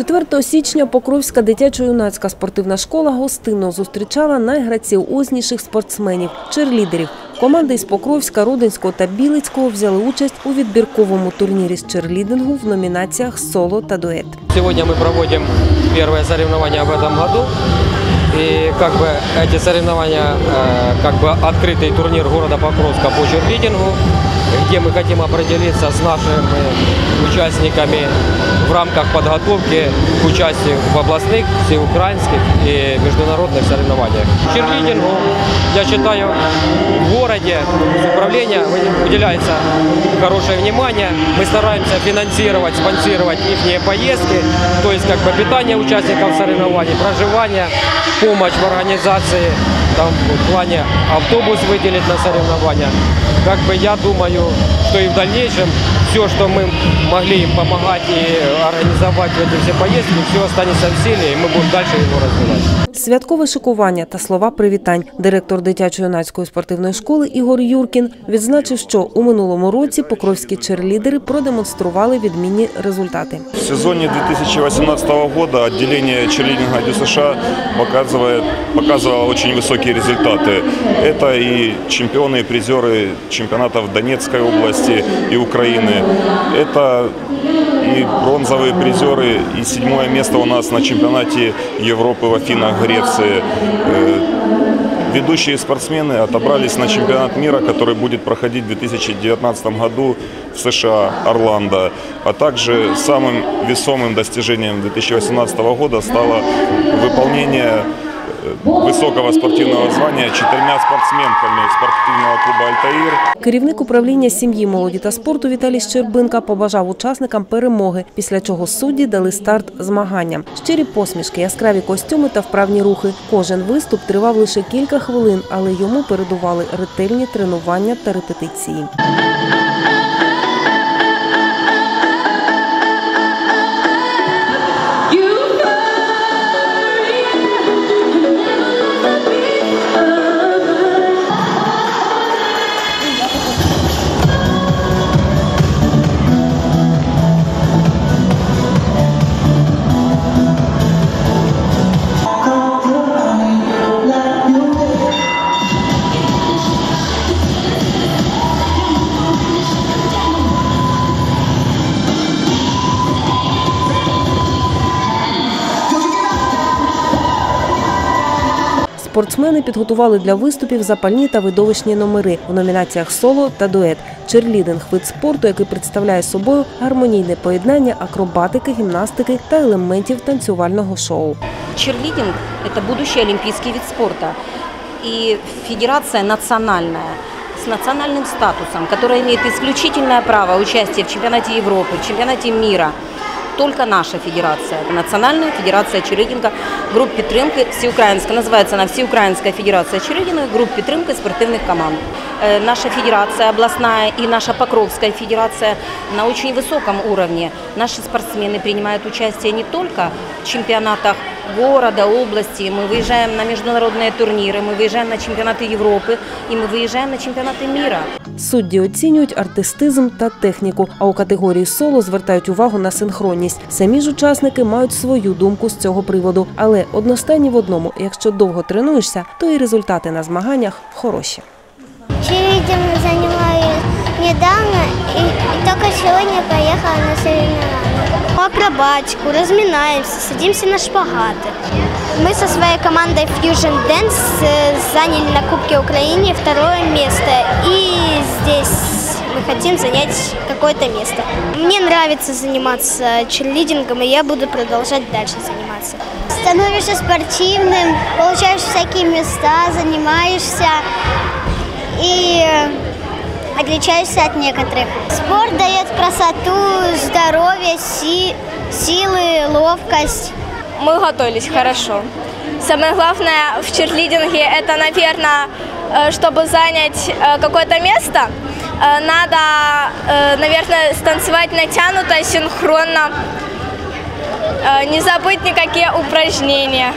4 січня Покровська дитячо-юнацька спортивна школа гостинно зустрічала найграціозніших спортсменів – черлідерів. Команди із Покровська, Рудинського та Білицького взяли участь у відбірковому турнірі з черлідингу в номінаціях «Соло» та «Дует». Сегодня мы проводим первое соревнование в этом году. И как бы эти соревнования, э, как бы открытый турнир города Покровска по черлидингу, где мы хотим определиться с нашими участниками в рамках подготовки к участию в областных, всеукраинских и международных соревнованиях. Черлидингу, я считаю, в городе с управления уделяется хорошее внимание. Мы стараемся финансировать, спонсировать их поездки, то есть как бы питание участников соревнований, проживание, помощь в организации, там в плане автобус выделить на соревнования. Как бы я думаю, что и в дальнейшем все, что мы могли им помогать и организовать в эти все поездки, все останется в силе, и мы будем дальше его развивать. Святкове шикування та слова привітань. Директор дитячо-юнацької спортивної школи Ігор Юркін відзначив, що у минулому році покровські черлідери продемонстрували відмінні результати. В сезоне 2018 года отделение черлидинга ДЮСШ показывает, показывало очень высокие результаты. Это и чемпионы, и призеры чемпионатов Донецкой области и Украины. Это бронзовые призеры, и седьмое место у нас на чемпионате Европы в Афинах, Греции. Э, Ведущие спортсмены отобрались на чемпионат мира, который будет проходить в 2019 году в США, Орландо. А также самым весомым достижением 2018 года стало выполнение э, высокого спортивного звания четырьмя спортсменками спортивного клуба «Альтаир». Керівник управління сім'ї, молоді та спорту Віталій Щербинка побажав учасникам перемоги, після чого судді дали старт змаганням. Щирі посмішки, яскраві костюми та вправні рухи. Кожен виступ тривав лише кілька хвилин, але йому передували ретельні тренування та репетиції. Спортсмени підготували для виступів запальні та видовищні номери в номінаціях соло та дует. Черлідинг вид спорту, який представляє собою гармонійне поєднання акробатики, гімнастики та елементів танцювального шоу. Черлидинг – это будущий олимпийский вид спорта. И федерация национальная, с национальным статусом, которая имеет исключительное право участия в чемпионате Европы, в чемпионате мира. Только наша федерация, Национальная федерация черлидинга, групп підтримки всеукраинская. Называется она Всеукраинская федерация черлидинга, групп підтримки спортивных команд. Э, Наша федерация областная и наша Покровская федерация на очень высоком уровне. Наши спортсмены принимают участие не только в чемпионатах города, области, мы выезжаем на международные турниры, мы выезжаем на чемпионаты Европы и мы выезжаем на чемпионаты мира. Судді оцінюють артистизм та техніку, а у категорії соло звертають увагу на синхронність. Самі ж учасники мають свою думку з цього приводу, але одностайні в одному: якщо довго тренуєшся, то і результати на змаганнях хороші. Чиридингом занимаюсь недавно и, и Сегодня поехала на соревнования. Акробатику, разминаемся, садимся на шпагаты. Мы со своей командой Fusion Dance э, заняли на Кубке Украины второе место. И здесь мы хотим занять какое-то место. Мне нравится заниматься черлидингом, и я буду продолжать дальше заниматься. Становишься спортивным, получаешь всякие места, занимаешься отличаешься от некоторых. Спорт дает красоту, здоровье, си- силы, ловкость. Мы готовились хорошо. Самое главное в черлидинге это, наверное, э, чтобы занять э, какое-то место, э, надо, наверное, станцевать натянуто, синхронно, не забыть никакие упражнения.